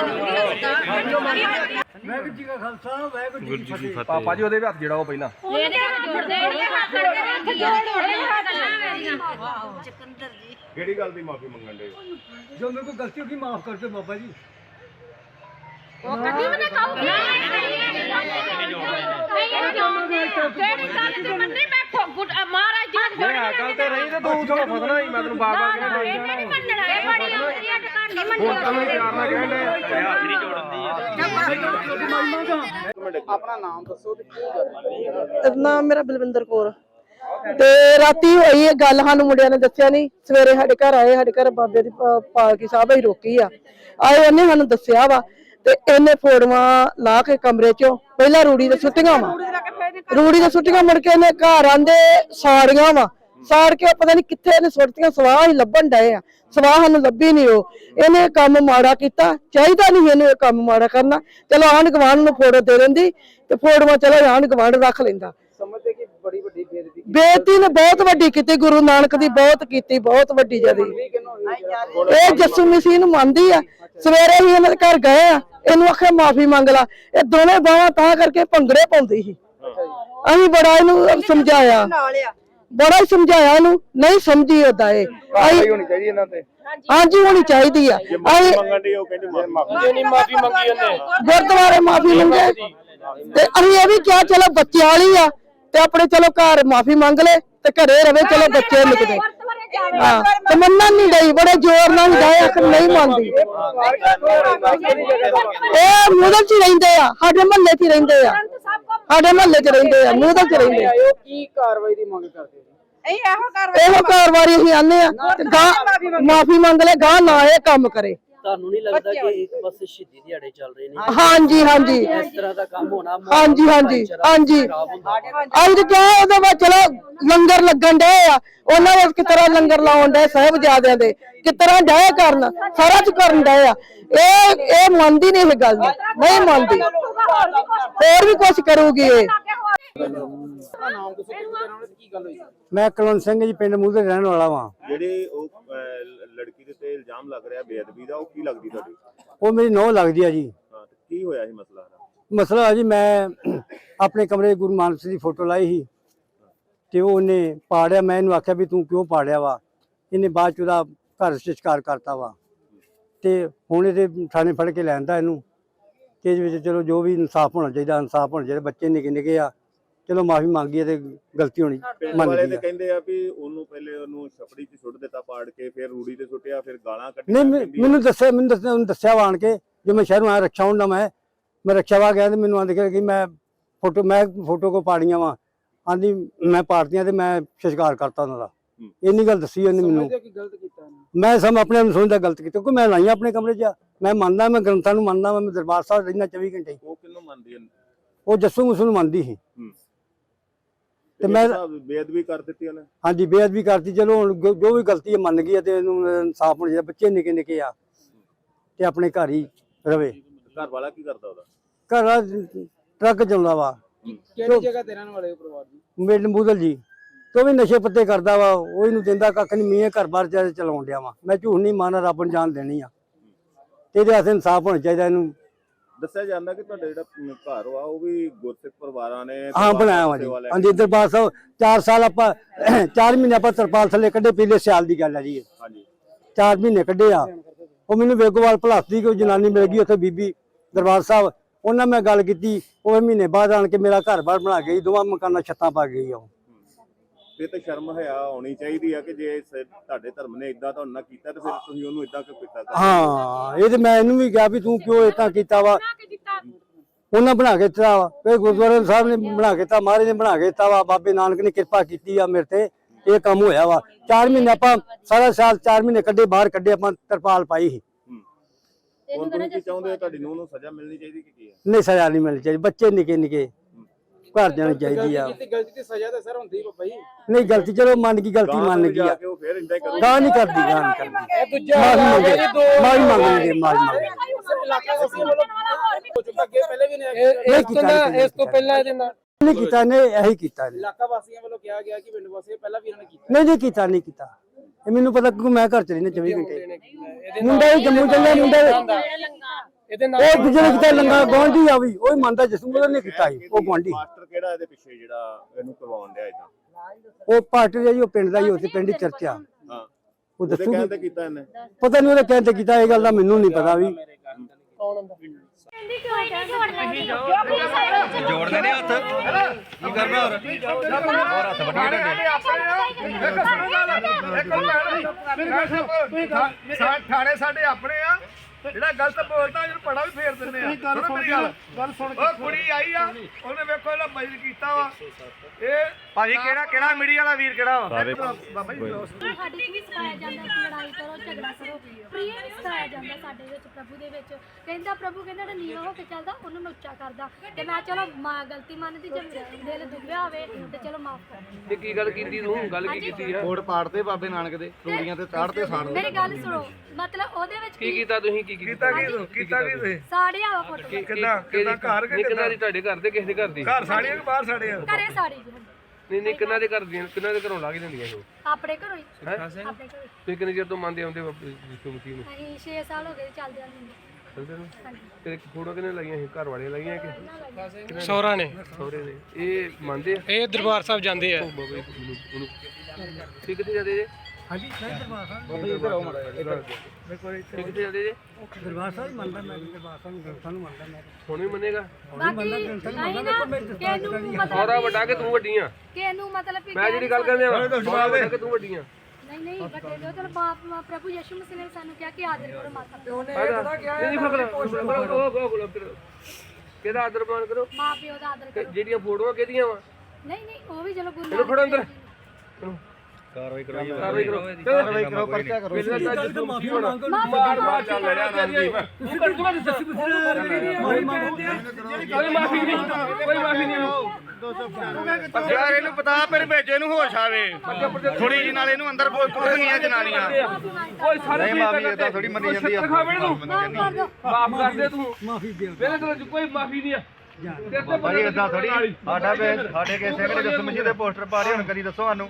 ਬੋਲਦਾ ਵਾਹਿਗੁਰੂ ਜੀ ਕਾ ਖਾਲਸਾ ਵਾਹਿਗੁਰੂ ਜੀ ਕੀ ਫਤਿਹ ਪਾਪਾ ਜੀ ਉਹਦੇ ਵੀ ਹੱਥ ਜਿਹੜਾ ਉਹ ਪਹਿਲਾਂ। ਕਿਹੜੀ ਗੱਲ ਦੀ ਮਾਫੀ ਮੰਗਣ ਦੇ ਜੋ ਮੇਰੇ ਕੋਲ ਗਲਤੀ ਹੋ ਗਈ ਮਾਫ ਕਰ ਦਿਓ ਬਾਬਾ ਜੀ। ਮਹਾਰਾਜ ਜੀ ਜੇ ਆ ਗੱਲ ਤੇ ਰਹੀ ਤੇ ਤੂੰ ਥੋੜਾ ਫਸਣਾ ਹੀ ਮੈਂ ਤੈਨੂੰ ਬਾਬਾ ਕਹਿੰਦਾ ਇਹ ਨਹੀਂ ਮੰਨਣਾ ਇਹ ਬੜੀ ਆਉਂਦੀ ਹੈ ਟਕਾਰ ਨਹੀਂ ਹੁਣ ਤਾਂ ਮੈਂ ਪਿਆਰ ਨਾਲ ਕਹਿਣ ਦੇ ਹੱਥ ਨਹੀਂ ਜੋੜਨ ਨਾਮ ਮੇਰਾ ਬਲਵਿੰਦਰ ਕੌਰ। ਤੇ ਰਾਤੀ ਹੋਈ ਇਹ ਗੱਲ ਸਾਨੂੰ ਮੁੰਡਿਆਂ ਨੇ ਦੱਸਿਆ ਨਹੀਂ ਸਵੇਰੇ ਸਾਡੇ ਘਰ ਆਏ ਸਾਡੇ ਘਰ ਬਾਬੇ ਦੀ ਪਾਲਕੀ ਸਾਹਿਬ ਹੀ ਰੋਕੀ ਆ। ਆਏ ਉਹਨੇ ਸਾਨੂੰ ਦੱਸਿਆ ਵਾ। ਤੇ ਇਹਨੇ ਫੋੜਵਾ ਲਾ ਕੇ ਕਮਰੇ ਚੋਂ ਪਹਿਲਾਂ ਰੂੜੀ ਦੇ ਸੁੱਟੀਆਂ ਵਾ। ਰੂੜੀ ਦੇ ਸੁੱਟੀਆਂ ਮੁੜ ਕੇ ਇਹਨੇ ਘਰ ਆਂਦੇ ਸਾੜੀਆਂ ਵਾ। ਸਾੜ ਕੇ ਪਤਾ ਨਹੀਂ ਕਿੱਥੇ ਇਹਨੇ ਸੁੱਟੀਆਂ ਸਵਾਹ ਹੀ ਲੱਭਣ ਡਏ ਆ। ਸਵਾਹ ਸਾਨੂੰ ਲੱਭੀ ਨਹੀਂ ਉਹ। ਇਹਨੇ ਇਹ ਕੰਮ ਮਾੜਾ ਕੀਤਾ ਚਾਹੀਦਾ ਨਹੀਂ ਇਹਨੂੰ ਇਹ ਕੰਮ ਮਾੜਾ ਕਰਨਾ। ਚਲੋ ਆਂਢ ਗੁਆਂਢ ਨੂੰ ਫੋੜੋ ਦੇ ਦਿੰਦੀ ਤੇ ਫੋੜਵਾ ਚਲੋ ਆਂਢ ਗੁਆਂਢ ਰੱਖ ਲੈਂਦਾ। ਸਮਝਦੇ ਕਿ ਬੜੀ ਵੱਡੀ ਬੇਇੱਜ਼ਤੀ ਬੇਟੀ ਨੇ ਬਹੁਤ ਵੱਡੀ ਕੀਤੀ ਗੁਰੂ ਨਾਨਕ ਦੀ ਬਹੁਤ ਕੀਤੀ ਬਹੁਤ ਵੱਡੀ ਜਦੀ ਇਹ ਜੱਸੂ ਮਸੀਹ ਨੂੰ ਮੰਨਦੀ ਆ। ਸਵੇਰੇ ਹੀ ਇਹਨਾਂ ਦੇ ਘਰ ਗਏ ਆ ਇਹਨੂੰ ਆਖਿਆ ਮਾਫੀ ਮੰਗ ਲਾ। ਇਹ ਦੋਵੇਂ ਬਾਹਾਂ ਤਾਂ ਕਰਕੇ ਭੰਗੜੇ ਪਾਉਂਦੀ ਸੀ। ਅਸੀਂ ਬੜਾ ਇਹਨੂੰ ਸਮਝਾਇਆ। ਬੜਾ ਹੀ ਸਮਝਾਇਆ ਇਹਨੂੰ ਨਹੀਂ ਸਮਝੀ ਉਹਦਾ ਇਹ ਅਸੀਂ ਹੋਣੀ ਚਾਹੀਦੀ ਇਹਨਾਂ ਤੇ ਹਾਂਜੀ ਹੋਣੀ ਚਾਹੀਦੀ ਆ ਅਸੀਂ ਮੰਗਣ ਦੀ ਉਹ ਕਹਿੰਦੀ ਮਾਫੀ ਨਹੀਂ ਮਾਫੀ ਮੰਗੀ ਉਹਨੇ ਗੁਰਦੁਆਰੇ ਮਾਫੀ ਮੰਗੇ ਤੇ ਅਸੀਂ ਇਹ ਵੀ ਕਿਹਾ ਚਲੋ ਬੱਚੇ ਵਾਲੀ ਆ ਤੇ ਆਪਣੇ ਚਲੋ ਘਰ ਮਾਫੀ ਮੰਗ ਲੈ ਤੇ ਘਰੇ ਰਵੇ ਚਲੋ ਬੱਚੇ ਨਿਕਦੇ ਹਾਂ ਤੇ ਮੰਨਣ ਨਹੀਂ ਡਈ ਬੜੇ ਜ਼ੋਰ ਨਾਲ ਗਏ ਆਖਰ ਨਹੀਂ ਮੰਨਦੀ ਇਹ ਮੂਦਲ ਚ ਹੀ ਰਹਿੰਦੇ ਆ ਸਾਡੇ ਮਹੱਲੇ ਚ ਹੀ ਰਹਿੰਦੇ ਆ ਸਾਡੇ ਮਹੱਲੇ ਚ ਰਹਿੰਦੇ ਆ ਮੂਦਲ ਚ ਰਹਿੰਦੇ ਆ। ਕੀ ਕਾਰਵਾਈ ਦੀ ਮੰਗ ਕਰਦੇ ਇਹੋ ਕਾਰਵਾਈ ਅਸੀਂ ਆਨੇ ਆ ਗਾਂ ਮਾਫੀ ਮੰਗ ਲੈ ਗਾਂ ਨਾ ਇਹ ਕੰਮ ਕਰੇ। ਤੁਹਾਨੂੰ ਨਹੀਂ ਲੱਗਦਾ ਕਿ ਇੱਕ ਪਾਸੇ ਸ਼ਹੀਦੀ ਦਿਹਾੜੇ ਚੱਲ ਰਹੇ ਨੇ? ਹਾਂਜੀ ਹਾਂਜੀ। ਇਸ ਤਰ੍ਹਾਂ ਦਾ ਕੰਮ ਹੋਣਾ ਹਾਂਜੀ ਹਾਂਜੀ ਹਾਂਜੀ। ਅੱਜ ਕਿਹਾ ਉਹਦੇ ਵਿੱਚ ਚਲੋ ਲੰਗਰ ਲੱਗਣ ਡਏ ਆ। ਉਹਨਾਂ ਵਿੱਚ ਕਿਸ ਤਰ੍ਹਾਂ ਲੰਗਰ ਲਾਉਣ ਡਏ ਸਾਹਿਬਜ਼ਾਦਿਆਂ ਦੇ? ਕਿਸ ਤਰ੍ਹਾਂ ਡਏ ਕਰਨ? ਸਾਰਾ ਕੁਝ ਕਰਨ ਡਏ ਆ। ਇਹ ਇਹ ਮੰਨਦੀ ਨਹੀਂ ਇਹ ਗੱਲ ਨੂੰ। ਨਹੀਂ ਮੰਨਦੀ। ਹੋਰ ਵੀ ਕੁਝ ਕਰੂਗੀ ਇਹ। ਮੈਂ ਕੁਲਵੰਤ ਸਿੰਘ ਜੀ ਪਿੰਡ ਮੂਹਰੇ ਰਹਿਣ ਵਾਲਾ ਵਾਂ। ਜਿਹੜੇ ਉਹ ਅਹ, ਲੜਕੀ ਦੇ ਤੇ ਇਲਜ਼ਾਮ ਲੱਗ ਰਿਹਾ ਬੇਅਦਬੀ ਦਾ ਉਹ ਕੀ ਲੱਗਦੀ ਤੁਹਾਡੀ? ਉਹ ਮੇਰੀ ਨੌ ਲੱਗਦੀ ਆ ਜੀ। ਹਾਂ ਤੇ ਕੀ ਹੋਇਆ ਸੀ ਮਸਲਾ ਮਸਲਾ ਆ ਜੀ ਮੈਂ ਆਪਣੇ ਕਮਰੇ 'ਚ ਗੁਰੂ ਸਿੰਘ ਦੀ ਫੋਟੋ ਲਾਈ ਸੀ ਤੇ ਉਹ ਉਹਨੇ ਪਾੜਿਆ। ਮੈਂ ਇਹਨੂੰ ਆਖਿਆ ਵੀ ਤੂੰ ਕਿਉਂ ਪਾੜਿਆ ਵਾ? ਇਹਨੇ ਬਾਅਦ ਚ ਉਹਦਾ ਘਰ ਸੰਸਕਾਰ ਕਰਤਾ ਵਾ। ਤੇ ਹੁਣ ਇਹਦੇ ਥਾਣੇ ਫੜ ਕੇ ਲੈਂਦਾ ਇਹਨੂੰ ਤੇ ਇਹਦੇ ਵਿੱਚ ਚਲੋ ਜੋ ਵੀ ਇਨਸਾਫ ਹੋਣਾ ਚਾਹੀਦਾ ਇਨਸਾਫ ਹੋਣਾ ਚਾਹੀਦਾ ਬੱਚੇ ਨਿੱਕੇ ਨਿੱਕੇ ਆ। ਚਲੋ ਮਾਫੀ ਮੰਗੀ ਤੇ ਗਲਤੀ ਹੋਣੀ ਪਿੰਡ ਮੰਨ ਵਾਲੇ ਤੇ ਆ। ਕਹਿੰਦੇ ਆ ਵੀ ਉਹਨੂੰ ਪਹਿਲੇ ਉਹਨੂੰ ਛਪੜੀ 'ਚ ਸੁੱਟ ਦਿੱਤਾ ਪਾੜ ਕੇ ਫਿਰ ਰੂੜੀ ਤੇ ਸੁੱਟਿਆ ਫਿਰ ਗਾਲਾਂ ਨਹੀਂ ਕੱਢੀਆਂ ਮੈਂ- ਕਹਿੰਦੀ। ਮੈਨੂੰ ਦੱਸਿਆ ਮੈਨੂੰ ਦੱਸਿਆ ਉਹਨੂੰ ਦੱਸਿਆ ਵਾ ਆਣ ਕੇ ਜੋ ਮੈਂ ਸ਼ਹਿਰੋਂ ਆਇਆ ਰੱਖਿਆ ਹੁੰਦਾ ਮੈਂ ਮੈਂ ਰੱਖਿਆ ਵਾ ਗਿਆ ਤੇ ਮੈਨੂੰ ਆਂਦੇ ਕਿ ਮੈਂ ਫੋਟੋ ਮੈਂ ਫੋਟੋ ਕੋ ਪਾੜੀਆਂ ਵਾ। ਆਂਦੀ ਮੈਂ ਪਾੜਤੀਆਂ ਤੇ ਮੈਂ ਸੰਸਕਾਰ ਕਰਤਾ ਉਹਨਾਂ ਦਾ। ਹੂੰ। ਇੰਨੀ ਗੱਲ ਦੱਸੀ ਉਹਨੇ ਮੈਨੂੰ। ਕਿ ਗਲਤ ਕੀਤਾ ਉਹਨੇ? ਮੈਂ ਸਮ ਆਪਣੇ ਆਪ ਨੂੰ ਸਮਝਦਾ ਗਲਤ ਕੀਤਾ ਕਿਉਂਕਿ ਮੈਂ ਲਾਈਆਂ ਆਪਣੇ ਕਮਰੇ 'ਚ ਮੈਂ ਮੰਨਦਾ ਮੈਂ ਗ੍ਰੰਥਾਂ ਨੂੰ ਮੰਨਦਾ ਵਾਂ, ਮੈਂ ਦਰਬਾਰ ਸਾਹਿਬ ਰਹਿਣਾ 24 ਘੰਟੇ। ਉਹ ਕਿੰਨੂੰ ਮੰਨਦੀ ਹੈ? ਉਹ ਜੱਸੂ ਮੁਸੂ ਨੂੰ ਮੰਨਦੀ ਸੀ। ਤੇ ਮੈਂ- ਬੇਅਦਬੀ ਕਰ ਦਿੱਤੀ ਉਹਨੇ। ਹਾਂਜੀ ਬੇਅਦਬੀ ਕਰਤੀ ਚਲੋ ਹੁਣ ਜੋ ਜੋ ਵੀ ਗਲਤੀ ਹੈ ਮੰਨ ਗਈ ਹੈ ਤੇ ਇਹਨੂੰ ਇਨਸਾਫ ਹੋਣਾ ਚਾਹੀਦਾ। ਬੱਚੇ ਨਿੱਕੇ ਨਿੱਕੇ ਆ ਤੇ ਆਪਣੇ ਘਰ ਹੀ ਰਵੇ। ਘਰ ਵਾਲਾ ਕੀ ਕਰਦਾ ਉਹਦਾ? ਘਰ ਆ ਟਰੱਕ ਚਲਾਉਂਦਾ ਵਾ। ਕਿਹੜੀ ਜਗ੍ਹਾ ਤੇ ਰਹਿਣ ਵਾਲੇ ਹੋ ਪਰਿਵਾਰ ਦੀ? ਮਿੰਟ ਮੂਦਲ ਜੀ। ਤੇ ਵੀ ਨਸ਼ੇ ਪੱਤੇ ਕਰਦਾ ਵਾ। ਉਹ ਇਹਨੂੰ ਦਿੰਦਾ ਕੱਖ ਨਹੀਂ ਮੀਂਹ ਘਰ ਬਾਰ ਚ ਚਲਾਉਣ ਡਿਆ ਵਾ। ਮੈਂ ਝੂਠ ਨਹੀਂ ਮਾਨਾ ਰੱਬ ਨੂੰ ਜਾਨ ਦੇਣੀ ਆ। ਤੇ ਇਹਦੇ ਵਾਸਤੇ ਇਨਸਾਫ ਹੋਣਾ ਚਾਹੀਦਾ ਇਹਨੂੰ। ਦੱਸਿਆ ਜਾਂਦਾ ਕਿ ਤੁਹਾਡਾ ਜਿਹੜਾ ਘਰ ਵਾ ਉਹ ਵੀ ਗੁਰਸਿੱਖ ਪਰਿਵਾਰਾਂ ਨੇ ਹਾਂ ਬਣਾਇਆ ਵਾ ਜੀ। ਹਾਂਜੀ ਦਰਬਾਰ ਸਾਹਿਬ 4 ਸਾਲ ਆਪਾਂ 4 ਮਹੀਨੇ ਆਪਾਂ ਤਰਪਾਲ ਥੱਲੇ ਕੱਢੇ ਪਿਛਲੇ ਸਿਆਲ ਦੀ ਗੱਲ ਹੈ ਜੀ। ਹਾਂਜੀ। ਚਾਰ ਮਹੀਨੇ ਕੱਢੇ ਆ। ਉਹ ਮੈਨੂੰ ਵੇਗੋਵਾਲ ਭਲਾਸ ਦੀ ਕੋਈ ਜਨਾਨੀ ਮਿਲ ਗਈ ਉੱਥੇ ਬੀਬੀ ਦਰਬਾਰ ਸਾਹਿਬ। ਉਹਨਾਂ ਮੈਂ ਗੱਲ ਕੀਤੀ ਉਹ ਮਹੀਨੇ ਬਾਅਦ ਆਣ ਕੇ ਮੇਰਾ ਘਰ ਬਾਰ ਬਣਾ ਗਈ ਦੋਵਾਂ ਮਕਾਨਾਂ ਛੱਤਾਂ ਪਾ ਗਈ ਉਹ। ਇਹ ਤਾਂ ਸ਼ਰਮ ਹਿਆ ਹੋਣੀ ਚਾਹੀਦੀ ਆ ਕਿ ਜੇ ਤੁਹਾਡੇ ਧਰਮ ਨੇ ਇਦਾਂ ਤੁਹਾਡੇ ਨਾਲ ਕੀਤਾ ਤੇ ਫਿਰ ਤੁਸੀਂ ਉਹਨੂੰ ਇਦਾਂ ਕਿਉਂ ਕੀਤਾ? ਹਾਂ ਇਹ ਤੇ ਮੈਂ ਇਹਨੂੰ ਵੀ ਕਿਹਾ ਵੀ ਤੂੰ ਕਿਉਂ ਇਦਾਂ ਕੀਤਾ ਵਾ? ਉਹਨਾਂ ਬਣਾ ਕੇ ਦਿੱਤਾ ਵਾ। ਫਿਰ ਗੁਰਦੁਆਰੇ ਸਾਹਿਬ ਨੇ ਬਣਾ ਕੇ ਦਿੱਤਾ ਮਹਾਰਾਜ ਨੇ ਬਣਾ ਕੇ ਦਿੱਤਾ ਵਾ। ਬਾਬੇ ਨਾਨਕ ਨੇ ਕਿਰਪਾ ਕੀਤੀ ਆ ਮੇਰੇ ਤੇ ਇਹ ਕੰਮ ਹੋਇਆ ਵਾ। 4 ਮਹੀਨੇ ਆਪਾਂ ਸਾਰਾ ਸਾਲ 4 ਮਹੀਨੇ ਕੱਢੇ ਬਾਹਰ ਕੱਢੇ ਆਪਾਂ ਤਰਪਾਲ ਪਾਈ ਸੀ। ਹੁਣ ਤੁਸੀਂ ਕੀ ਚਾਹੁੰਦੇ ਹੋ ਤੁਹਾਡੀ ਨੂੰਹ ਨੂੰ? ਸਜ਼ਾ ਮਿਲਣੀ ਚਾਹੀਦੀ ਕਿ ਕੀ ਹੈ ਨਹੀਂ ਸਜ਼ਾ ਨਹੀਂ ਮਿਲਣੀ ਚਾਹੀਦੀ ਬੱਚੇ ਨਿੱਕੇ ਨਿੱਕੇ ਘਰ ਜਾਣੀ ਚਾਹੀਦੀ ਆ। ਕੀਤੀ ਗਲਤੀ ਤੇ ਸਜ਼ਾ ਤਾਂ ਸਰ ਹੁੰਦੀ ਬਾਬਾ ਜੀ ਨਹੀਂ ਗਲਤੀ ਚਲੋ ਮੰਨ ਗਈ ਗਲਤੀ ਮੰਨ ਗਈ ਆ। ਕੇ ਉਹ ਫਿਰ ਇੰਦਾ ਹੀ ਕਰੂਗਾ। ਗਾਂ ਨਹੀਂ ਕਰਦੀ ਗਾਂ ਨਹੀਂ ਕਰਦੀ। ਇਹ ਦੂਜਾ ਮਾਫੀ ਮੰਗੇ ਮਾਫੀ ਮੰਗਣਗੇ ਮਾਫੀ ਮੰਗਣਗੇ ਇਲਾਕਾ ਵਾਸੀ ਵੱਲੋਂ ਹੋ ਚੁੱਕਾ ਅੱਗੇ ਪਹਿਲੇ ਵੀ ਨੇ ਇਹ ਇਸ ਤੋਂ ਕੀ ਨਾ- ਇਸ ਤੋਂ ਪਹਿਲਾਂ ਇਹਦੇ ਨਾਲ ਨਹੀਂ ਕੀਤਾ ਨੇ ਇਹੀ ਕੀਤਾ ਇਹਨੇ ਇਲਾਕਾ ਵਾਸੀਆਂ ਵੱਲੋਂ ਕਿਹਾ ਗਿਆ ਕਿ ਪਿੰਡ ਵਾਸੀਆਂ ਪਹਿਲਾਂ ਵੀ ਇਹਨਾਂ ਨੇ ਕੀਤਾ। ਨਹੀਂ ਨਹੀਂ ਕੀਤਾ ਨਹੀਂ ਕੀਤਾ। ਇਹ ਮੈਨੂੰ ਪਤਾ ਕਿਉਂਕਿ ਮੈਂ ਘਰ ਚ ਰਹਿੰਦਾ 24 ਘੰਟੇ। ਮੁੰਡਾ ਹੀ ਜੰਮੂ ਚੱਲਿਆ ਮੁੰਡਾ ਇਹਦੇ ਉਹ ਦੂਜੇ ਨੇ ਕੀਤਾ ਲੰਗਾ ਗਵਾਂਢੀ ਆ ਵੀ ਉਹ ਹੀ ਮੰਨਦਾ ਜਿਸਮ ਉਹਨੇ ਕੀਤਾ ਸੀ ਉਹ ਗਵਾਂਢੀ ਮਾਸਟਰ ਕਿਹੜਾ ਇਹਦੇ ਪਿੱਛੇ ਜਿਹੜਾ ਇਹਨੂੰ ਕਰਵਾਉਣ ਡਿਆ ਇਦਾਂ ਉਹ ਪਾਰਟੀ ਦਾ ਜੀ ਉਹ ਪਿੰਡ ਦਾ ਹੀ ਉੱਥੇ ਪਿੰਡ ਦੀ ਚਰਚਾ ਹਾਂ ਉਹ ਦੱਸੂਗੀ ਕਹਿੰਦੇ ਕੀਤਾ ਇਹਨੇ ਪਤਾ ਨਹੀਂ ਉਹਦੇ ਕਹਿਣ ਤੇ ਕੀਤਾ ਇਹ ਗੱਲ ਦਾ ਮੈਨੂੰ ਨਹੀਂ ਪਤਾ ਵੀ ਕਹਿੰਦੀ ਨਹੀਂ ਵਾਲੇ ਵਿੱਚ ਜੋੜਦੇ ਨੇ ਹੱਥ ਕੀ ਕਰਨਾ ਹੋਰ ਹੋਰ ਹੱਥ ਵੱਢੀ ਢੰਡੇ ਥਾਣੇ ਸਾਡੇ ਆਪਣੇ ਆ ਜਿਹੜਾ ਗਲਤ ਬੋਲਦਾ ਇਹਨੂੰ ਪੜਾ ਵੀ ਫੇਰ ਦਿੰਦੇ ਆ। ਗੱਲ ਸੁਣ ਗੱਲ। ਗੱਲ ਸੁਣ ਉਹ ਕੁੜੀ ਆਈ ਆ ਉਹਨੇ ਵੇਖੋ ਇਹਦਾ ਮਜਲ ਕੀਤਾ ਵਾ। ਇਹ ਭਾਜੀ ਕਿਹੜਾ ਕਿਹੜਾ ਮੀਡੀਆ ਵਾਲਾ ਵੀਰ ਕਿਹੜਾ ਵਾ? ਬਾਬਾ ਜੀ ਸਾਡੀ ਕੀ ਸਿਖਾਇਆ ਜਾਂਦਾ ਕਿ ਲੜਾਈ ਕਰੋ ਝਗੜਾ ਕਰੋ। ਪ੍ਰਿਯ ਨਹੀਂ ਸਿਖਾਇਆ ਜਾਂਦਾ ਸਾਡੇ ਵਿੱਚ ਪ੍ਰਭੂ ਦੇ ਵਿੱਚ। ਕਹਿੰਦਾ ਪ੍ਰਭੂ ਕਹਿੰਦਾ ਜਿਹੜਾ ਨੀਵਾ ਹੋ ਕੇ ਚੱਲਦਾ ਉਹਨੂੰ ਮੈਂ ਉੱਚਾ ਕਰਦਾ। ਤੇ ਮੈਂ ਚਲੋ ਮਾਂ ਗਲਤੀ ਮੰਨਦੀ ਜੇ ਦਿਲ ਦੁਖਿਆ ਹੋਵੇ ਤੇ ਚਲੋ ਮਾਫ ਕਰ ਤੇ ਕੀ ਗੱਲ ਕੀਤੀ ਤੂੰ? ਗੱਲ ਕੀ ਕੀਤੀ ਆ? ਕੋਟ ਪਾੜਦੇ ਬਾਬੇ ਨਾਨਕ ਦੇ ਰੂੜੀਆਂ ਤੇ ਚਾੜਦੇ ਸਾੜ ਮੇਰੀ ਗੱਲ ਸੁਣੋ ਮਤਲਬ ਉਹਦੇ ਵਿੱਚ ਕੀ ਕੀਤਾ ਤੁਸੀਂ? ਕੀ ਕੀਤਾ ਕੀ ਕੀਤਾ ਕੀ ਤੁਸੀਂ ਸਾੜਿਆ ਵਾ ਫੋਟੋ ਕਿੱਦਾਂ? ਕਿੱਦਾਂ? ਘਰ ਕਿ ਕਿੰਨਾ ਦੀ ਤੁਹਾਡੇ ਘਰ ਦੇ ਕਿਸੇ ਦੇ ਘਰ ਦੀ? ਘਰ ਸਾੜੀਆਂ ਕਿ ਬਾਹਰ ਸਾੜੀਆਂ? ਘਰੇ ਸਾੜੀ ਜੀ। ਨਹੀਂ ਨਹੀਂ ਕਿੰਨਾ ਦੇ ਘਰ ਦੀਆਂ? ਕਿੰਨਾ ਦੇ ਘਰੋਂ ਲਾ ਕੇ ਦਿੰਦੀਆਂ ਇਹ? ਆਪਣੇ ਘਰੋਂ ਹੀ। ਆਪਣੇ ਘਰੋਂ ਹੀ। ਤੁਸੀਂ ਕਿੰਨੇ ਚਿਰ ਤੋਂ ਮੰਨਦੇ ਆਉਂਦੇ ਬਾਬਾ ਯਿਸੂ ਮਸੀਹ ਨੂੰ? ਅਸੀਂ 6 ਸਾਲ ਹੋ ਗਏ ਚੱਲਦੇ ਆਂ ਚਲਦੇ ਨੂੰ? ਹਾਂਜੀ। ਤੇ ਫੋਟੋ ਕਿਨੇ ਲਾਈਆਂ ਸੀ ਘਰ ਵਾਲੇ ਲਾਈਆਂ ਕਿ? ਸੋਹਰਾ ਨੇ। ਸਹੁਰੇ ਨੇ ਇਹ ਮੰਨਦੇ ਆ? ਇਹ ਦਰਬਾਰ ਸਾਹਿਬ ਜਾਂਦੇ ਆ। ਬਾਬਾ ਜੀ ਉਹਨੂੰ ਉਹਨੂੰ ਤੁਸੀਂ ਕਿੱਥੇ ਜਾਂਦੇ ਜੇ? ਹਾਂਜੀ ਤੁਸੀਂ ਕਿੱਥੇ ਜਾਂਦੇ ਜੇ? ਦਰਬਾਰ ਸਾਹਿਬ ਮੰਨਦਾ ਮੈਂ ਦਰਬਾਰ ਸਾਹਿਬ ਗ੍ਰੰਥਾਂ ਨੂੰ ਮੰਨਦਾ ਮੈਂ। ਹੁਣ ਵੀ ਮੰਨੇਗਾ ਬਾਕੀ ਅਸੀਂ ਨਾ ਕਿਹਨੂੰ ਮਤਲਬ ਸਹੁਰਾ ਵੱਡਾ ਕਿ ਤੂੰ ਵੱਡੀ ਆ ਕਿਹਨੂੰ ਮਤਲਬ ਵੀ ਮੈਂ ਜਿਹੜੀ ਗੱਲ ਕਹਿੰਦੇ ਆ ਸਹੁਰਾ ਵੱਡਾ ਕਿ ਤੂੰ ਵੱਡੀ ਆ ਨਹੀਂ ਨਹੀਂ ਵੱਡੇ ਜੋ ਚਲ ਬਾਪ ਪ੍ਰਭੂ ਯਿਸੂ ਮਸੀਹ ਨੇ ਸਾਨੂੰ ਕਿਹਾ ਕਿ ਆਦਰ ਕਰੋ ਮਾਤਾ ਪਿਓ। ਨੂੰ। ਨਹੀਂ ਨਹੀਂ ਫਕਰ ਉਹ ਉਹ ਗੁਲਾਬ ਕਰੋ ਕਿਹਦਾ ਆਦਰ ਮਾਨ ਕਰੋ? ਮਾਂ ਪਿਓ ਦਾ ਆਦਰ ਕਿ ਕਰੋ। ਜਿਹੜੀਆਂ ਫੋਟੋਆਂ ਕਿਹਦੀਆਂ ਵਾ? ਨਹੀਂ ਨਹੀਂ ਉਹ ਵੀ ਚਲੋ ਗੁਰੂ ਇਹਨੂੰ ਫੜੋ ਅੰਦਰ। ਕਾਰਵਾਈ ਕਰੋ। ਕਾਰਵਾਈ ਕਰੋ ਕਾਰਵਾਈ ਕਰੋ ਪਰਚਾ ਕਰੋ ਪਹਿਲਾਂ ਤਾਂ ਜਿੱਦੋਂ ਮਾਫੀ ਹੋਣਾ ਮਾਰ ਮਾਰ ਚੱਲ ਲੈ ਜਾ ਨਾਮ ਦੀ ਤੂੰ ਕਰ ਤੂੰ ਦੱਸੀ ਕੋਈ ਮਾਫੀ ਨਹੀਂ ਕੋਈ ਮਾਫੀ ਨਹੀਂ ਯਾਰ ਇਹਨੂੰ ਪਤਾ ਪਰ ਭੇਜੇ ਨੂੰ ਹੋਸ਼ ਆਵੇ। ਥੋੜੀ ਜੀ ਨਾਲ ਇਹਨੂੰ ਅੰਦਰ ਕੁੱਟਣੀਆਂ ਜਨਾਨੀਆਂ। ਕੋਈ ਸਾਰੇ ਨਹੀਂ ਮਾਫੀ ਇਹ ਤਾਂ ਥੋੜੀ ਮੰਨੀ ਜਾਂਦੀ ਆ। ਖਾਵੇ ਤੂੰ ਮਾਫ ਕਰ ਮਾਫ ਕਰ ਦੇ ਤੂੰ। ਮਾਫੀ ਦੇ ਮੇਰੇ ਕੋਲ ਕੋਈ ਮਾਫੀ ਨਹੀਂ ਆ। ਤੇਰੇ ਤੇ ਭਾਜੀ ਇਦਾਂ ਥੋੜੀ ਸਾਡਾ ਵੇ ਸਾਡੇ ਕੇ ਸਿੰਘ ਨੇ ਜਸਮ ਮਸੀਹ ਦੇ ਪੋਸਟਰ ਪਾ ਰਹੇ ਹੁਣ ਕਦੀ ਦੱਸੋ ਸਾਨੂੰ।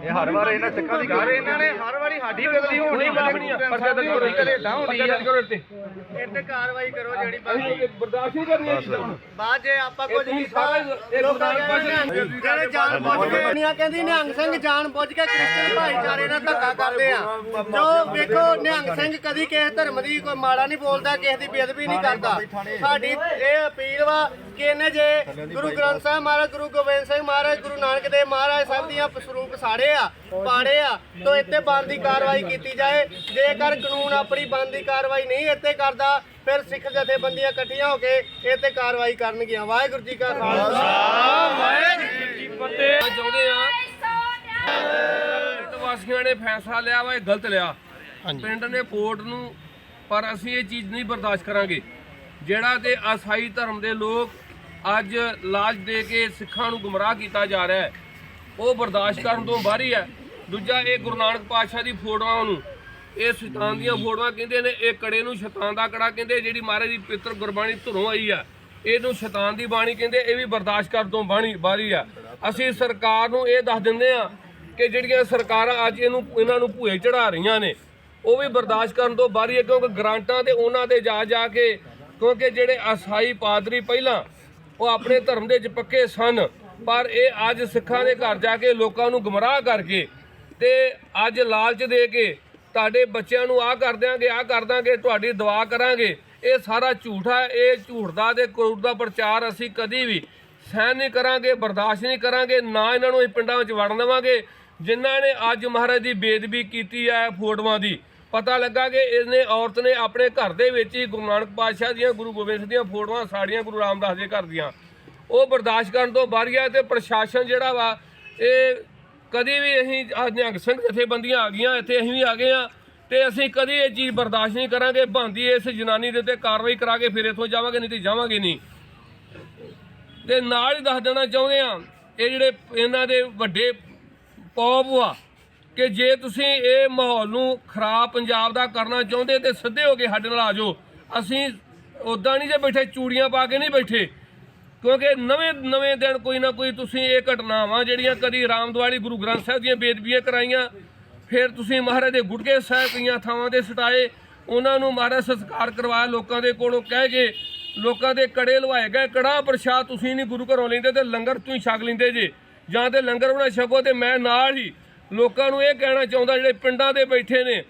ਇਹ ਹਰ ਵਾਰ ਇਹਨਾਂ ਸਿੱਖਾਂ ਦੀ ਯਾਰ ਇਹਨਾਂ ਨੇ ਹਰ ਵਾਰੀ ਸਾਡੀ ਬਦਲੀ ਹੋਣੀ ਨਹੀਂ ਪਰਚਾ ਦਰਜ ਕਰੋ ਕਦੇ ਏਦਾਂ ਹੁੰਦੀ ਆ। ਇੱਥੇ ਕਾਰਵਾਈ ਕਰੋ ਜਿਹੜੀ ਅਸੀਂ ਬਰਦਾਸ਼ਤ ਨਹੀਂ ਕਰਨੀ ਇਹ ਚੀਜ਼ਾਂ ਬਾਅਦ ਜੇ ਆਪਾਂ ਇਹ ਤੁਸੀਂ ਸਾਰਾ ਇਹ ਗੁਰਦਾਨ ਪਾਸ਼ਾ ਜਿਹੜੇ ਜਾਣ ਬੁੱਝ ਕੇ ਦੁਨੀਆ ਕਹਿੰਦੀ ਨਿਹੰਗ ਸਿੰਘ ਜਾਣ ਬੁੱਝ ਕੇ ਕ੍ਰਿਸਚਨ ਭਾਈਚਾਰੇ ਨਾਲ ਧੱਕਾ ਕਰਦੇ ਆ। ਜੋ ਵੇਖੋ ਨਿਹੰਗ ਸਿੰਘ ਕਦੀ ਕਿਸੇ ਧਰਮ ਦੀ ਕੋਈ ਮਾੜਾ ਨਹੀਂ ਬੋਲਦਾ ਕਿਸੇ ਦੀ ਬੇਅਦਬੀ ਨਹੀਂ ਕਰਦਾ। ਸਾਡੀ ਇਹ ਅਪੀਲ ਵਾ ਕਿ ਇਹਨੇ ਜੇ ਗੁਰੂ ਗ੍ਰੰਥ ਸਾਹਿਬ ਮਹਾਰਾਜ ਗੁਰੂ ਗੋਬਿੰਦ ਸਿੰਘ ਮਹਾਰਾਜ ਗੁਰੂ ਨਾਨਕ ਦੇਵ ਮਹਾਰਾਜ ਸਾਹਿਬ ਦੀਆਂ ਸਰੂਪ ਸਾੜੇ ਆ ਪਾੜੇ ਆ ਤਾਂ ਇੱਥੇ ਬਣਦੀ ਕਾਰਵਾਈ ਕੀਤੀ ਜਾਏ। ਜੇਕਰ ਕਾਨੂੰਨ ਆਪਣੀ ਬਣਦੀ ਕਾਰਵਾਈ ਨਹੀਂ ਇੱਥੇ ਕਰਦਾ ਫਿਰ ਸਿੱਖ ਜਥੇਬੰਦੀਆਂ ਇਕੱਠੀਆਂ ਹੋ ਕੇ ਇੱਥੇ ਕਾਰਵਾਈ ਕਰਨਗੀਆਂ। ਵਾਹਿਗੁਰੂ ਜੀ ਕਾ ਖਾਲਸਾ। ਫਤਿਹ ਚਾਹੁੰਦੇ ਆ ਪਿੰਡ ਵਾਸੀਆਂ ਨੇ ਫੈਸਲਾ ਲਿਆ ਵਾ ਇਹ ਗਲਤ ਲਿਆ। ਪਿੰਡ ਨੇ ਕੋਰਟ ਨੂੰ ਪਰ ਅਸੀਂ ਇਹ ਚੀਜ਼ ਨਹੀਂ ਬਰਦਾਸ਼ਤ ਕਰਾਂਗੇ। ਜਿਹੜਾ ਤੇ ਆਸਾਈ ਧਰਮ ਦੇ ਲੋਕ ਅੱਜ ਲਾਜ ਦੇ ਕੇ ਸਿੱਖਾਂ ਨੂੰ ਗੁੰਮਰਾਹ ਕੀਤਾ ਜਾ ਰਿਹਾ ਹੈ। ਉਹ ਬਰਦਾਸ਼ਤ ਕਰਨ ਤੋਂ ਬਾਹਰੀ ਹੈ ਦੂਜਾ, ਇਹ ਗੁਰੂ ਨਾਨਕ ਪਾਤਸ਼ਾਹ ਦੀ ਫੋਟੋਆਂ ਨੂੰ, ਇਹ ਸ਼ੈਤਾਨ ਦੀਆਂ ਫੋਟੋਆਂ ਕਹਿੰਦੇ ਨੇ, ਇਹ ਕੜੇ ਨੂੰ ਸ਼ੈਤਾਨ ਦਾ ਕੜਾ ਕਹਿੰਦੇ, ਜਿਹੜੀ ਮਹਾਰਾਜ ਦੀ ਪਿੱਤਰ ਗੁਰਬਾਣੀ ਧੁਰੋਂ ਆਈ ਆ, ਇਹਨੂੰ ਸ਼ੈਤਾਨ ਦੀ ਬਾਣੀ ਕਹਿੰਦੇ, ਇਹ ਵੀ ਬਰਦਾਸ਼ਤ ਕਰਨ ਤੋਂ ਬਾਣੀ ਬਾਹਰੀ ਆ। ਅਸੀਂ ਸਰਕਾਰ ਨੂੰ ਇਹ ਦੱਸ ਦਿੰਦੇ ਆ ਕਿ ਜਿਹੜੀਆਂ ਸਰਕਾਰਾਂ ਅੱਜ ਇਹਨੂੰ ਇਹਨਾਂ ਨੂੰ ਭੂਏ ਚੜਾ ਰਹੀਆਂ ਨੇ, ਉਹ ਵੀ ਬਰਦਾਸ਼ਤ ਕਰਨ ਤੋਂ ਬਾਹਰੀ ਹੈ ਕਿਉਂਕਿ ਗ੍ਰਾਂਟਾਂ ਤੇ ਉਹਨਾਂ ਦੇ ਜਾ ਜਾ ਕੇ ਕਿਉਂਕਿ ਜਿਹੜੇ ਅਸਾਈ ਪਾਦਰੀ ਪਹਿਲਾਂ, ਉਹ ਆਪਣੇ ਧਰਮ ਦੇ ਵਿੱਚ ਪੱਕੇ ਸਨ, ਪਰ ਇਹ ਅੱਜ ਸਿੱਖਾਂ ਦੇ ਘਰ ਜਾ ਕੇ ਲੋਕਾਂ ਨੂੰ ਗੁੰਮਰਾਹ ਕਰਕੇ ਤੇ ਅੱਜ ਲਾਲਚ ਦੇ ਕੇ ਤੁਹਾਡੇ ਬੱਚਿਆਂ ਨੂੰ ਆਹ ਕਰ ਦਿਆਂਗੇ, ਆਹ ਕਰ ਦਾਂਗੇ ਤੁਹਾਡੀ ਦੁਆ ਕਰਾਂਗੇ। ਇਹ ਸਾਰਾ ਝੂਠ ਹੈ ਇਹ ਝੂਠ ਦਾ ਤੇ ਕਰੂਰ ਦਾ ਪ੍ਰਚਾਰ ਅਸੀਂ ਕਦੀ ਵੀ ਸਹਿਣ ਨਹੀਂ ਕਰਾਂਗੇ, ਬਰਦਾਸ਼ਤ ਨਹੀਂ ਕਰਾਂਗੇ, ਨਾ ਇਹਨਾਂ ਨੂੰ ਅਸੀਂ ਪਿੰਡਾਂ ਵਿੱਚ ਵੜਨ ਦੇਵਾਂਗੇ। ਜਿਨ੍ਹਾਂ ਨੇ ਅੱਜ ਮਹਾਰਾਜ ਦੀ ਬੇਦਬੀ ਕੀਤੀ ਹੈ ਫੋਟੋਆਂ ਦੀ ਪਤਾ ਲੱਗਾ ਕਿ ਇਹਨੇ ਔਰਤ ਨੇ ਆਪਣੇ ਘਰ ਦੇ ਵਿੱਚ ਹੀ ਗੁਰੂ ਨਾਨਕ ਪਾਤਸ਼ਾਹ ਦੀਆਂ, ਗੁਰੂ ਗੋਬਿੰਦ ਸਿੰਘ ਦੀਆਂ ਫੋਟੋਆਂ ਸਾੜੀਆਂ, ਗੁਰੂ ਰਾਮਦਾਸ ਜੀ ਘਰ ਦੀਆਂ। ਉਹ ਬਰਦਾਸ਼ਤ ਕਰਨ ਤੋਂ ਬਾਹਰ ਗਿਆ ਤੇ ਪ੍ਰਸ਼ਾਸਨ ਜਿਹੜਾ ਵਾ, ਇਹ ਕਦੀ ਵੀ ਅਸੀਂ ਨਿਹੰਗ ਸਿੰਘ ਜਥੇਬੰਦੀਆਂ ਆ ਗਈਆਂ, ਇੱਥੇ ਅਸੀਂ ਵੀ ਆ ਗਏ ਆ ਤੇ ਅਸੀਂ ਕਦੀ ਇਹ ਚੀਜ਼ ਬਰਦਾਸ਼ਤ ਨਹੀਂ ਕਰਾਂਗੇ ਬੰਦੀ ਇਸ ਜਨਾਨੀ ਦੇ ਉੱਤੇ ਕਾਰਵਾਈ ਕਰਾ ਕੇ ਫਿਰ ਇੱਥੋਂ ਜਾਵਾਂਗੇ, ਨਹੀਂ ਤੇ ਜਾਵਾਂਗੇ ਨਹੀਂ। ਤੇ ਨਾਲ ਹੀ ਦੱਸ ਦੇਣਾ ਚਾਹੁੰਦੇ ਆ ਇਹ ਜਿਹੜੇ ਇਹਨਾਂ ਦੇ ਵੱਡੇ ਪੌਪ ਆ ਕਿ ਜੇ ਤੁਸੀਂ ਇਹ ਮਾਹੌਲ ਨੂੰ ਖਰਾਬ ਪੰਜਾਬ ਦਾ ਕਰਨਾ ਚਾਹੁੰਦੇ ਤੇ ਸਿੱਧੇ ਹੋ ਕੇ ਸਾਡੇ ਨਾਲ ਆ ਜਾਓ। ਅਸੀਂ ਉਦਾਂ ਨਹੀਂ ਜੇ ਬੈਠੇ, ਚੂੜੀਆਂ ਪਾ ਕੇ ਨਹੀਂ ਬੈਠੇ। ਕਿਉਂਕਿ ਨਵੇਂ ਨਵੇਂ ਦਿਨ ਕੋਈ ਨਾ ਕੋਈ ਤੁਸੀਂ ਇਹ ਘਟਨਾਵਾਂ ਜਿਹੜੀਆਂ ਕਦੀ ਰਾਮਦਵਾਲੀ ਗੁਰੂ ਗ੍ਰੰਥ ਸਾਹਿਬ ਦੀਆਂ ਬੇਦਬੀਆਂ ਕਰਾਈਆਂ, ਫਿਰ ਤੁਸੀਂ ਮਹਾਰਾਜ ਦੇ ਗੁਟਕੇ ਸਾਹਿਬ ਕਈਆਂ ਥਾਵਾਂ ਤੇ ਸਟਾਏ, ਉਹਨਾਂ ਨੂੰ ਮਹਾਰਾਜ ਸੰਸਕਾਰ ਕਰਵਾਇਆ, ਲੋਕਾਂ ਦੇ ਕੋਲੋਂ ਕਹਿ ਕੇ, ਲੋਕਾਂ ਦੇ ਕੜੇ ਲਵਾਏ ਗਏ ਕੜਾ ਪ੍ਰਸ਼ਾਦ ਤੁਸੀਂ ਨਹੀਂ ਗੁਰੂ ਘਰੋਂ ਲੈਂਦੇ ਤੇ ਲੰਗਰ ਤੁਸੀਂ ਛਕ ਲੈਂਦੇ ਜੇ। ਜਾਂ ਤੇ ਲੰਗਰ ਬਣਾ ਛਕੋ ਤੇ ਮੈਂ ਨਾਲ ਹੀ ਲੋਕਾਂ ਨੂੰ ਇਹ ਕਹਿਣਾ ਚਾਹੁੰਦਾ ਜਿਹੜੇ ਪਿੰਡਾਂ ਦੇ ਬੈਠੇ ਨੇ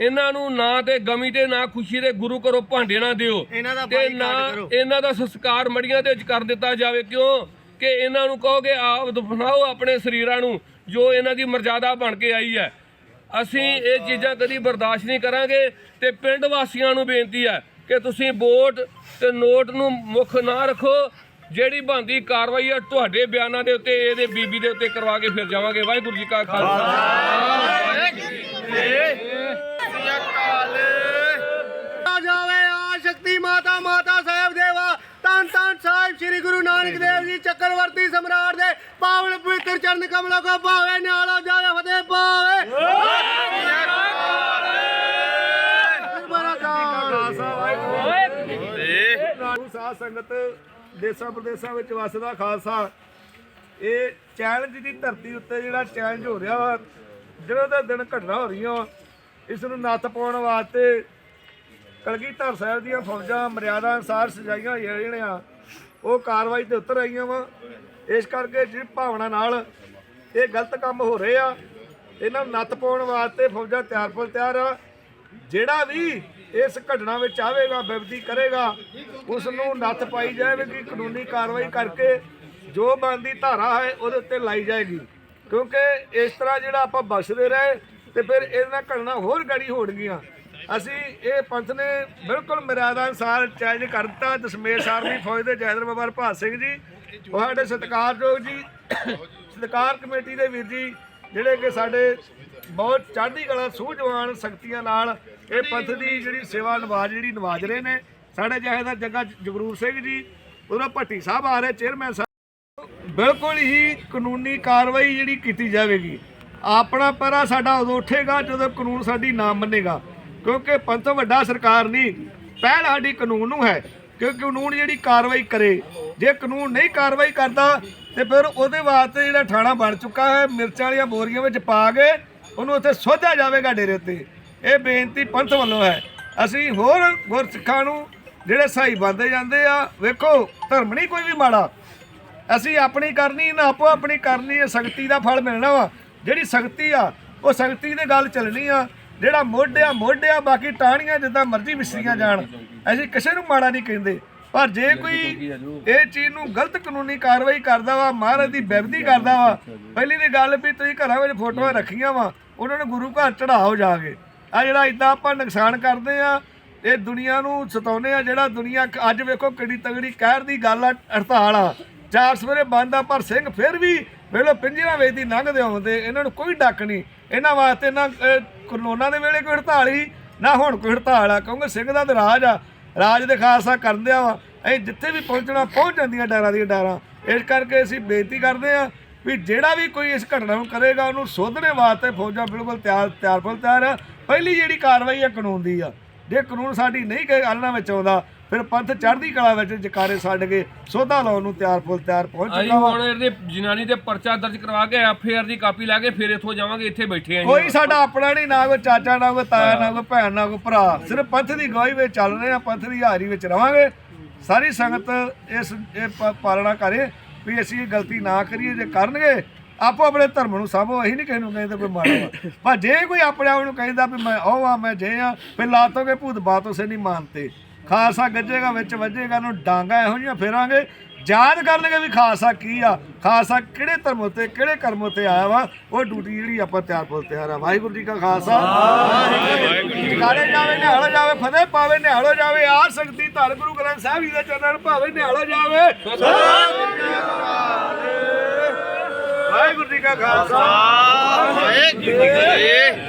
ਇਹਨਾਂ ਨੂੰ ਨਾ ਤੇ ਗਮੀ ਤੇ ਨਾ ਖੁਸ਼ੀ ਦੇ ਗੁਰੂ ਘਰੋਂ ਭਾਂਡੇ ਨਾ ਦਿਓ। ਤੇ ਨਾ ਇਹਨਾਂ ਦਾ ਸੰਸਕਾਰ ਮੜੀਆਂ ਦੇ ਵਿੱਚ ਕਰ ਦਿੱਤਾ ਜਾਵੇ। ਕਿਉਂ? ਕਿ ਇਹਨਾਂ ਨੂੰ ਕਹੋਗੇ ਆਪ ਦਫਨਾਓ ਆਪਣੇ ਸਰੀਰਾਂ ਨੂੰ ਜੋ ਇਹਨਾਂ ਦੀ ਮਰਜ਼ਾਦਾ ਬਣ ਕੇ ਆਈ ਹੈ। ਅਸੀਂ ਇਹ ਚੀਜ਼ਾਂ ਕਦੀ ਬਰਦਾਸ਼ਤ ਨਹੀਂ ਕਰਾਂਗੇ। ਤੇ ਪਿੰਡ ਵਾਸੀਆਂ ਨੂੰ ਬੇਨਤੀ ਹੈ ਕਿ ਤੁਸੀਂ ਵੋਟ ਤੇ ਨੋਟ ਨੂੰ ਮੁੱਖ ਨਾ ਰੱਖੋ। ਜਿਹੜੀ ਬੰਦੀ ਕਾਰਵਾਈ ਹੈ ਤੁਹਾਡੇ ਬਿਆਨਾਂ ਦੇ ਉੱਤੇ ਇਹਦੇ ਬੀਬੀ ਦੇ ਉੱਤੇ ਕਰਵਾ ਕੇ ਫਿਰ ਜਾਵਾਂਗੇ। ਵਾਹਿਗੁਰੂ ਜੀ ਕਾ ਆ ਜਾਵੇ ਆ ਸ਼ਕਤੀ ਮਾਤਾ ਮਾਤਾ ਸਾਹਿਬ ਦੇਵਾ। ਤਨ ਤਨ ਸਾਹਿਬ ਸ੍ਰੀ ਗੁਰੂ ਨਾਨਕ ਦੇਵ ਜੀ ਚੱਕਰਵਰਤੀ ਸਮਰਾਟ ਦੇ ਪਾਵਨ ਪਵਿੱਤਰ ਚਰਨ ਕਮਲੋਂ ਕੋ ਭਾਵੇ ਨਿਆਲਾ ਜਾਵੇ ਫਤਿਹ ਪਾਵੇ ਗੁਰੂ ਸਾਧ ਸੰਗਤ ਦੇਸਾਂ ਪ੍ਰਦੇਸਾਂ ਵਿੱਚ ਵਸਦਾ ਖਾਲਸਾ। ਇਹ ਚੈਲੰਜ ਦੀ ਧਰਤੀ ਉੱਤੇ ਜਿਹੜਾ ਚੈਲੰਜ ਹੋ ਰਿਹਾ ਵਾ, ਦਿਨੋਂ ਦਾ ਦਿਨ ਘਟਨਾ ਹੋ ਰਹੀਆਂ। ਵਾ ਇਸ ਨੂੰ ਨੱਥ ਪਾਉਣ ਵਾਸਤੇ ਕਲਗੀਧਰ ਸਾਹਿਬ ਦੀਆਂ ਫੌਜਾਂ ਮਰਿਆਦਾ ਅਨੁਸਾਰ ਸਜਾਈਆਂ ਜਿਹੜੀਆਂ, ਉਹ ਕਾਰਵਾਈ ਤੇ ਉਤਰ ਆਈਆਂ ਵਾ। ਇਸ ਕਰਕੇ ਜਿਹੜੀ ਭਾਵਨਾ ਨਾਲ ਇਹ ਗਲਤ ਕੰਮ ਹੋ ਰਹੇ ਆ, ਇਹਨਾਂ ਨੂੰ ਨੱਥ ਪਾਉਣ ਵਾਸਤੇ ਫੌਜਾਂ ਤਿਆਰ ਪਰ ਤਿਆਰ ਆ। ਜਿਹੜਾ ਵੀ ਇਸ ਘਟਨਾ ਵਿੱਚ ਆਵੇਗਾ ਬਿਬਤੀ ਕਰੇਗਾ ਉਸ ਨੂੰ ਨੱਥ ਪਾਈ ਜਾਵੇਗੀ, ਕਾਨੂੰਨੀ ਕਾਰਵਾਈ ਕਰਕੇ ਜੋ ਬਣਦੀ ਧਾਰਾ ਹੈ ਉਹਦੇ ਉੱਤੇ ਲਾਈ ਜਾਏਗੀ। ਕਿਉਂਕਿ ਇਸ ਤਰ੍ਹਾਂ ਜਿਹੜਾ ਆਪਾਂ ਬਖਸ਼ਦੇ ਰਹੇ ਤੇ ਫਿਰ ਇਹਨਾਂ ਘਟਨਾ ਹੋਰ ਗੜੀ ਹੋਣਗੀਆਂ ਅਸੀਂ ਇਹ ਪੰਥ ਨੇ ਬਿਲਕੁਲ ਮਰਿਆਦਾ ਅਨੁਸਾਰ ਚੈਲੰਜ ਕਰ ਦਿੱਤਾ। ਦਸ਼ਮੇਸ਼ ਆਰਮੀ ਫੌਜ ਦੇ ਜੈਦਰ ਬਾਬਾ ਹਰਪਾਲ ਸਿੰਘ ਜੀ ਉਹ ਸਾਡੇ ਸਤਿਕਾਰਯੋਗ ਜੀ, ਸਤਿਕਾਰ ਕਮੇਟੀ ਦੇ ਵੀਰ ਜੀ, ਜਿਹੜੇ ਕਿ ਸਾਡੇ ਬਹੁਤ ਚੜ੍ਹਦੀ ਕਲਾ ਸੂਝਵਾਨ ਸ਼ਕਤੀਆਂ ਨਾਲ ਇਹ ਪੰਥ ਦੀ ਜਿਹੜੀ ਸੇਵਾ ਨਿਵਾਜ਼ ਜਿਹੜੀ ਨਿਵਾਜ਼ ਰਹੇ ਨੇ, ਸਾਡੇ ਜਹੇਦਾਰ ਜੱਗਾ ਜਗਰੂਪ ਸਿੰਘ ਜੀ ਉਦੋਂ ਭੱਟੀ ਸਾਹਿਬ ਆ ਰਹੇ ਚੇਅਰਮੈਨ ਸਾਹਿਬ। ਬਿਲਕੁਲ ਹੀ ਕਾਨੂੰਨੀ ਕਾਰਵਾਈ ਜਿਹੜੀ ਕੀਤੀ ਜਾਵੇਗੀ। ਆਪਣਾ ਪਰਾ ਸਾਡਾ ਉਦੋਂ ਉੱਠੇਗਾ ਜਦੋਂ ਕਾਨੂੰਨ ਸਾਡੀ ਨਾ ਮੰਨੇਗਾ। ਕਿਉਂਕਿ ਪੰਥ ਵੱਡਾ ਸਰਕਾਰ ਨਹੀਂ, ਪਹਿਲ ਸਾਡੀ ਕਾਨੂੰਨ ਨੂੰ ਹੈ। ਕਿ ਕਾਨੂੰਨ ਜਿਹੜੀ ਕਾਰਵਾਈ ਕਰੇ, ਜੇ ਕਾਨੂੰਨ ਨਹੀਂ ਕਾਰਵਾਈ ਕਰਦਾ, ਤੇ ਫਿਰ ਉਹਦੇ ਵਾਸਤੇ ਜਿਹੜਾ ਥਾਣਾ ਬਣ ਚੁੱਕਾ ਹੈ, ਮਿਰਚਾਂ ਵਾਲੀਆਂ ਬੋਰੀਆਂ ਵਿੱਚ ਪਾ ਕੇ ਉਹਨੂੰ ਉੱਥੇ ਸੋਧਿਆ ਜਾਵੇਗਾ ਡੇਰੇ ਉੱਤੇ। ਇਹ ਬੇਨਤੀ ਪੰਥ ਵੱਲੋਂ ਹੈ। ਅਸੀਂ ਹੋਰ ਗੁਰਸਿੱਖਾਂ ਨੂੰ ਜਿਹੜੇ ਸਹੀ ਬੰਦੇ ਜਾਂਦੇ ਆ ਵੇਖੋ ਧਰਮ ਨਹੀਂ ਕੋਈ ਵੀ ਮਾੜਾ। ਅਸੀਂ ਆਪਣੀ ਕਰਨੀ ਨਾ ਆਪੋ ਆਪਣੀ ਕਰਨੀ ਹੈ ਸ਼ਕਤੀ ਦਾ ਫਲ ਮਿਲਣਾ ਵਾ। ਜਿਹੜੀ ਸ਼ਕਤੀ ਆ ਉਹ ਸ਼ਕਤੀ ਦੇ ਗੱਲ ਚੱਲਣੀ ਆ। ਜਿਹੜਾ ਮੋਢਿਆ ਮੋਢਿਆ ਬਾਕੀ ਟਾਹਣੀਆਂ ਜਿੱਦਾਂ ਮਰਜ਼ੀ ਵਿਸਰੀਆਂ ਜਾਣ। ਅਸੀਂ ਕਿਸੇ ਨੂੰ ਮਾੜਾ ਨਹੀਂ ਕਹਿੰਦੇ। ਪਰ ਜੇ ਕੋਈ ਇਹ ਚੀਜ਼ ਨੂੰ ਗਲਤ ਕਾਨੂੰਨੀ ਕਾਰਵਾਈ ਕਰਦਾ ਵਾ ਮਹਾਰਾਜ ਦੀ ਬੇਬਦੀ ਕਰਦਾ ਵਾ ਪਹਿਲੀ ਦੀ ਗੱਲ ਵੀ ਤੁਸੀਂ ਘਰਾਂ ਵਿੱਚ ਫੋਟੋਆਂ ਰੱਖੀਆਂ ਵਾ ਉਹਨਾਂ ਨੂੰ ਗੁਰੂ ਘਰ ਚੜਾਓ ਜਾ ਕੇ। ਆ ਜਿਹੜਾ ਇਦਾਂ ਆਪਾਂ ਨੁਕਸਾਨ ਕਰਦੇ ਆ, ਇਹ ਦੁਨੀਆ ਨੂੰ ਸਤਾਉਨੇ ਆ ਜਿਹੜਾ ਦੁਨੀਆ ਅੱਜ ਵੇਖੋ ਕਿੰਨੀ ਤਗੜੀ ਕਹਿਰ ਦੀ ਗੱਲ ਆ, ਹੜਤਾਲ ਆ। ਚਾਰ ਸਵੇਰੇ ਬੰਦ ਆ, ਪਰ ਸਿੰਘ ਫਿਰ ਵੀ ਵੇਲੋ ਪਿੰਜਰਾ ਵੇਚਦੀ ਲੰਘਦੇ ਆਉਂਦੇ, ਇਹਨਾਂ ਨੂੰ ਕੋਈ ਡੱਕ ਨਹੀਂ। ਇਹਨਾਂ ਵਾਸਤੇ ਨਾ ਕਰੋਨਾ ਦੇ ਵੇਲੇ ਕੋਈ ਹੜਤਾਲ ਹੀ ਨਾ ਹੁਣ ਕੋਈ ਹੜਤਾਲ ਆ, ਕਿਉਂਕਿ ਸਿੰਘ ਦਾ ਤਾਂ ਰਾਜ ਆ। ਰਾਜ ਦੇ ਖਾਲਸਾ ਕਰਦੇ ਵਾ। ਅਸੀਂ ਜਿੱਥੇ ਵੀ ਪਹੁੰਚਣਾ, ਪਹੁੰਚ ਜਾਂਦੀਆਂ ਡਾਰਾਂ ਦੀਆਂ ਡਾਰਾਂ। ਇਸ ਕਰਕੇ ਅਸੀਂ ਬੇਨਤੀ ਕਰਦੇ ਆ ਵੀ ਜਿਹੜਾ ਵੀ ਕੋਈ ਇਸ ਘਟਨਾ ਨੂੰ ਕਰੇਗਾ ਉਹਨੂੰ ਸੋਧਣੇ ਵਾਸਤੇ ਫੌਜਾਂ ਬਿਲਕੁਲ ਤਿਆਰ ਤਿਆਰ ਫੁੱਲ ਤਿਆਰ ਆ। ਪਹਿਲੀ ਜਿਹੜੀ ਕਾਰਵਾਈ ਆ ਕਾਨੂੰਨ ਦੀ ਆ। ਜੇ ਕਾਨੂੰਨ ਸਾਡੀ ਨਹੀਂ ਕਿ ਆਲਣਾ ਵਿੱਚ ਆਉਂਦਾ ਫਿਰ ਪੰਥ ਚੜ੍ਹਦੀ ਕਲਾ ਵਿੱਚ ਜਕਾਰੇ ਛੱਡ ਕੇ ਸੋਧਾ ਲਾਉਣ ਨੂੰ ਤਿਆਰ ਫੁੱਲ ਤਿਆਰ ਪਹੁੰਚ ਚੁੱਕਾ ਵਾ। ਹੁਣ ਇਹਦੇ ਜਨਾਨੀ ਦੇ ਪਰਚਾ ਦਰਜ ਕਰਵਾ ਕੇ ਐਫਆਈਆਰ ਦੀ ਕਾਪੀ ਲੈ ਕੇ ਫਿਰ ਇੱਥੋਂ ਜਾਵਾਂਗੇ ਇੱਥੇ ਬੈਠੇ ਆਂ ਕੋਈ ਸਾਡਾ ਆਪਣਾ ਨਹੀਂ ਨਾ ਕੋਈ ਚਾਚਾ ਨਾ ਕੋਈ ਤਾਇਆ ਨਾ ਕੋਈ ਭੈਣ ਨਾ ਕੋਈ ਭਰਾ। ਸਿਰਫ ਪੰਥ ਦੀ ਗਵਾਹੀ ਵਿੱਚ ਚੱਲ ਰਹੇ ਆ ਪੰਥ ਦੀ ਹਾਜ਼ਰੀ ਵਿੱਚ ਰਵਾਂਗੇ। ਸਾਰੀ ਸੰਗਤ ਇਸ ਇਹ ਪਾਲਣਾ ਕਰੇ। ਵੀ ਅਸੀਂ ਇਹ ਗਲਤੀ ਨਾ ਕਰੀਏ, ਜੇ ਕਰਨਗੇ, ਆਪੋ ਆਪਣੇ ਧਰਮ ਨੂੰ ਸਾਂਭੋ, ਅਸੀਂ ਨਹੀਂ ਕਿਸੇ ਨੂੰ ਕਹਿੰਦੇ ਕੋਈ ਮਾੜਾ ਪਰ ਜੇ ਕੋਈ ਆਪਣੇ ਆਪ ਨੂੰ ਕਹਿੰਦਾ ਵੀ ਮੈਂ ਉਹ ਆ, ਮੈਂ ਜੇ ਆ, ਫਿਰ ਲਾਤੋਗੇ ਭੂਤ ਬਾਤ ਉਸੇ ਨਹੀਂ ਮੰਨਤੇ। ਖਾਲਸਾ ਗੱਜੇਗਾ, ਵਿੱਚ ਵੱਜੇਗਾ ਨੂੰ ਡਾਂਗਾ ਇਹੋ ਜਿਹੀਆਂ ਫੇਰਾਂਗੇ ਯਾਦ ਕਰਨਗੇ ਵੀ ਖਾਲਸਾ ਕੀ ਆ, ਖਾਲਸਾ ਕਿਹੜੇ ਧਰਮ ਉਤੇ, ਕਿਹੜੇ ਕਰਮ ਉਤੇ ਆਇਆ ਵਾ, ਉਹ ਡਿਊਟੀ ਜਿਹੜੀ ਆਪਾਂ ਤਿਆਰ ਪੁਰ ਤਿਆਰ ਆ ਵਾਹਿਗੁਰੂ ਜੀ ਕਾ ਖਾਲਸਾ। ਕਾਲੇ ਜਾਵੇ, ਨਿਹਾਲੋ ਜਾਵੇ, ਫਤਿਹ ਪਾਵੇ, ਨਿਹਾਲੋ ਜਾਵੇ ਆ ਸਕਦੀ ਧੰਨ ਗੁਰੂ ਗ੍ਰੰਥ ਸਾਹਿਬ ਜੀ ਦੇ ਚਰਨ ਭਾਵੇ, ਨਿਹਾਲੋ ਜਾਵੇ। ਵਾਹਿਗੁਰੂ ਜੀ ਕਾ ਖਾਲਸਾ। ਵਾਹਿਗੁਰੂ ਜੀ ਕੀ ਫਤਿਹ।